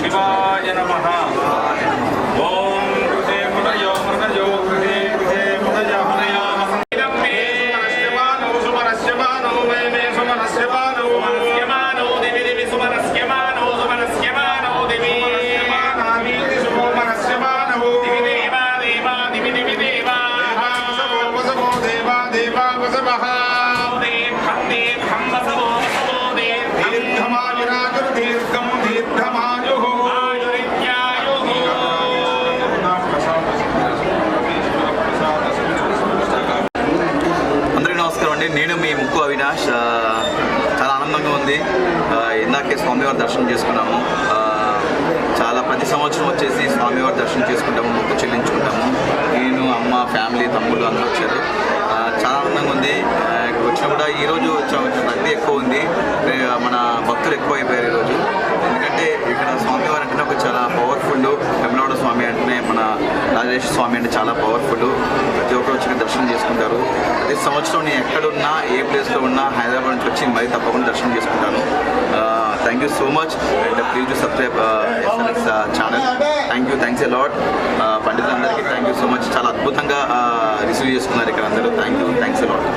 शिवाय नमः। అండి. నేను మీ ముక్కు అవినాష్. చాలా ఆనందంగా ఉంది. ఇందాకే స్వామివారి దర్శనం చేసుకున్నాము. చాలా ప్రతి సంవత్సరం వచ్చేసి స్వామివారి దర్శనం చేసుకుంటాము మొక్కు చెల్లించుకుంటాము. నేను అమ్మ ఫ్యామిలీ తమ్ముళ్ళు అందరూ వచ్చారు. చాలా ఆనందంగా ఉంది. వచ్చిన కూడా ఈరోజు చ- కొంచెం రద్దీ ఎక్కువ ఉంది. మన భక్తులు ఎక్కువ అయిపోయారు ఈరోజు ఎందుకంటే ఇక్కడ స్వామివారి అంటే ఒక చాలా పవర్ఫుల్ వెమలవాడ స్వామి అంటేనే మన వెంకటేశ్వర స్వామి అంటే చాలా పవర్ఫుల్ ప్రతి ఒక్కరు వచ్చి ఇక్కడ దర్శనం చేసుకుంటారు. ప్రతి సంవత్సరం నేను ఎక్కడున్నా ఏ ప్లేస్లో ఉన్నా హైదరాబాద్ నుంచి వచ్చి మరి తప్పకుండా దర్శనం చేసుకుంటాను. Thank you so much and please to subscribe channel thank you thanks a lot పండితులందరికీ thank you so much చాలా అద్భుతంగా uh, రిసీవ్ చేసుకున్నారు ఇక్కడ అందరూ. Thank you thanks a lot